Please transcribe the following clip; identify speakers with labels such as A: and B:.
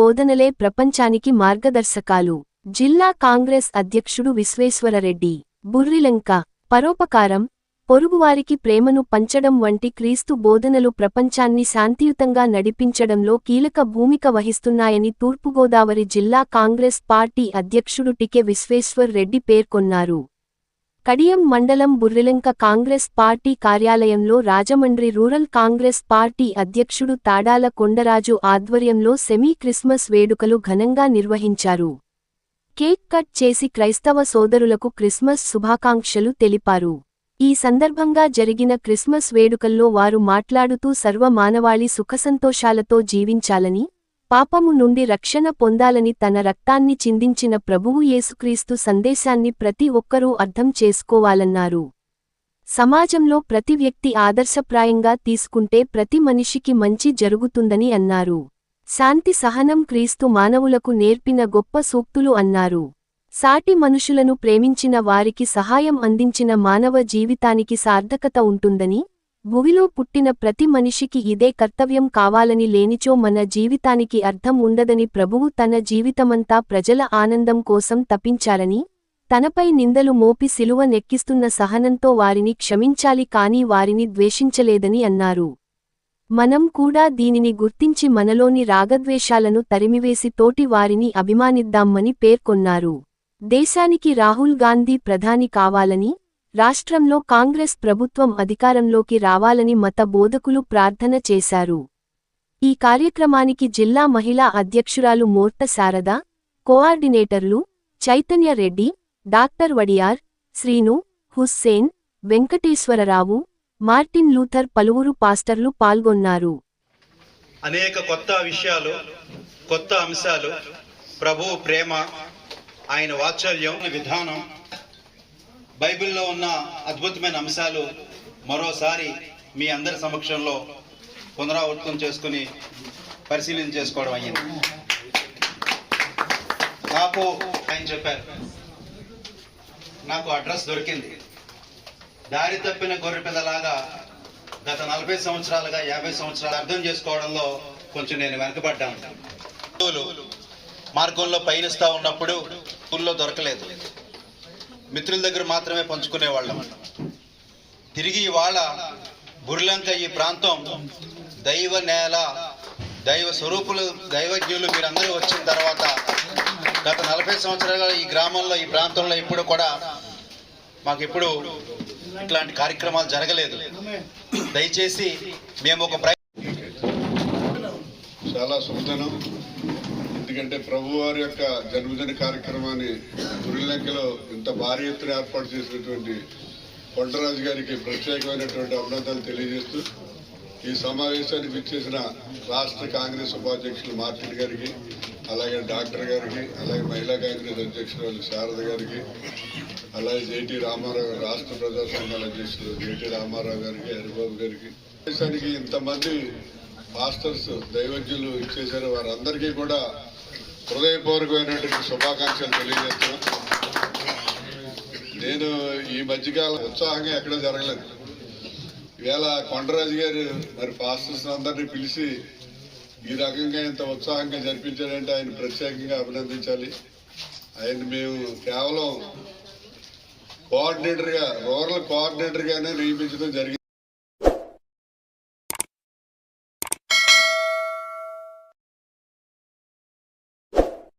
A: బోధనలే ప్రపంచానికి మార్గదర్శకాలు. జిల్లా కాంగ్రెస్ అధ్యక్షుడు విశ్వేశ్వరరెడ్డి. బుర్రిలంక. పరోపకారం. పొరుగువారికి ప్రేమను పంచడం వంటి క్రీస్తు బోధనలు ప్రపంచాన్ని శాంతియుతంగా నడిపించడంలో కీలక భూమిక వహిస్తున్నాయని తూర్పుగోదావరి జిల్లా కాంగ్రెస్ పార్టీ అధ్యక్షుడు టికె విశ్వేశ్వర్ రెడ్డి పేర్కొన్నారు. కడియం మండలం బుర్రిలంక కాంగ్రెస్ పార్టీ కార్యాలయంలో రాజమండ్రి రూరల్ కాంగ్రెస్ పార్టీ అధ్యక్షుడు తాడాల కొండరాజు ఆధ్వర్యంలో సెమీ క్రిస్మస్ వేడుకలు ఘనంగా నిర్వహించారు. కేక్ కట్ చేసి క్రైస్తవ సోదరులకు క్రిస్మస్ శుభాకాంక్షలు తెలిపారు. ఈ సందర్భంగా జరిగిన క్రిస్మస్ వేడుకల్లో వారు మాట్లాడుతూ సర్వ మానవాళి సుఖసంతోషాలతో జీవించాలని పాపము నుండి రక్షణ పొందాలని తన రక్తాన్ని చిందించిన ప్రభువు యేసుక్రీస్తు సందేశాన్ని ప్రతి ఒక్కరూ అర్థం చేసుకోవాలన్నారు. సమాజంలో ప్రతి వ్యక్తి ఆదర్శప్రాయంగా తీసుకుంటే ప్రతి మనిషికి మంచి జరుగుతుందని అన్నారు. శాంతి సహనం క్రీస్తు మానవులకు నేర్పిన గొప్ప సూక్తులు అన్నారు. సాటి మనుషులను ప్రేమించిన వారికి సహాయం అందించిన మానవ జీవితానికి సార్థకత ఉంటుందని భువిలో పుట్టిన ప్రతి మనిషికి ఇదే కర్తవ్యం కావాలని లేనిచో మన జీవితానికి అర్థం ఉండదని ప్రభువు తన జీవితమంతా ప్రజల ఆనందం కోసం తపించారని తనపై నిందలు మోపి సిలువ నెక్కిస్తున్న సహనంతో వారిని క్షమించాలి కాని వారిని ద్వేషించలేదని అన్నారు. మనం కూడా దీనిని గుర్తించి మనలోని రాగద్వేషాలను తరిమివేసి తోటి వారిని అభిమానిద్దామని పేర్కొన్నారు. దేశానికి రాహుల్ గాంధీ ప్రధాని కావాలని రాష్ట్రంలో కాంగ్రెస్ ప్రభుత్వం అధికారంలోకి రావాలని మత బోధకులు ప్రార్థన చేశారు. ఈ కార్యక్రమానికి జిల్లా మహిళా అధ్యక్షురాలు Morta Sharada కోఆర్డినేటర్లు Chaitanya Reddy doctor Wadiyar Srinu Hussain Venkateswararao Martin Luther పలువురు పాస్టర్లు పాల్గొన్నారు.
B: అనేక కొత్త విషయాలు కొత్త అంశాలు ప్రభు ప్రేమ ఆయన వాత్సల్యం విధానం బైబిల్లో ఉన్న అద్భుతమైన అంశాలు మరోసారి మీ అందరి సమక్షంలో పునరావృతం చేసుకుని పరిశీలన చేసుకోవడం అయ్యింది. నాకు ఆయన చెప్పారు నాకు అడ్రస్ దొరికింది. దారి తప్పిన గొర్రె పిల్లలాగా గత నలభై సంవత్సరాలుగా యాభై సంవత్సరాలు అర్థం చేసుకోవడంలో కొంచెం నేను వెనకబడ్డాను. మార్గంలో పయనిస్తూ ఉన్నప్పుడు స్కూల్లో దొరకలేదు. మిత్రుల దగ్గర మాత్రమే పంచుకునేవాళ్ళం. తిరిగి ఇవాళ బుర్లంక ఈ ప్రాంతం దైవ నేల దైవ స్వరూపులు దైవజ్ఞులు మీరందరూ వచ్చిన తర్వాత గత నలభై సంవత్సరాలుగా ఈ గ్రామంలో ఈ ప్రాంతంలో ఇప్పుడు కూడా మాకు ఇప్పుడు ఇట్లాంటి కార్యక్రమాలు జరగలేదు. దయచేసి మేము ఒక ప్రయత్నం
C: చాలా శుభదినం. ఎందుకంటే ప్రభువారి యొక్క జన్మదిన కార్యక్రమాన్ని గురిలంకలో ఇంత భారీ ఎత్తున ఏర్పాటు చేసినటువంటి కొండరాజు గారికి ప్రత్యేకమైనటువంటి అభినందనలు తెలియజేస్తూ ఈ సమావేశానికి విచ్చేసిన రాష్ట్ర కాంగ్రెస్ ఉపాధ్యక్షులు మార్టిన్ గారికి అలాగే డాక్టర్ గారికి అలాగే మహిళా కాంగ్రెస్ అధ్యక్షురాలు శారద గారికి అలాగే జేటీ రామారావు రాష్ట్ర ప్రజా సంఘాల అధ్యక్షులు జేటీ రామారావు గారికి హరిబాబు గారికి. దేశానికి ఇంతమంది మాస్టర్స్ దైవజ్ఞులు ఇచ్చేసారు వారందరికీ కూడా హృదయపూర్వకమైనటువంటి శుభాకాంక్షలు తెలియజేస్తున్నాను నేను ఈ మధ్యకాలం ఉత్సాహంగా ఎక్కడ జరగలేదు. ఈవేళ కొండరాజు గారు మరి పాస్టర్స్ అందరినీ పిలిచి ఈ రకంగా ఇంత ఉత్సాహంగా జరిపించాడంటే ఆయన ప్రత్యేకంగా అభినందించాలి. ఆయన మేము కేవలం కోఆర్డినేటర్గా రూరల్ కోఆర్డినేటర్గానే నియమించడం జరిగింది.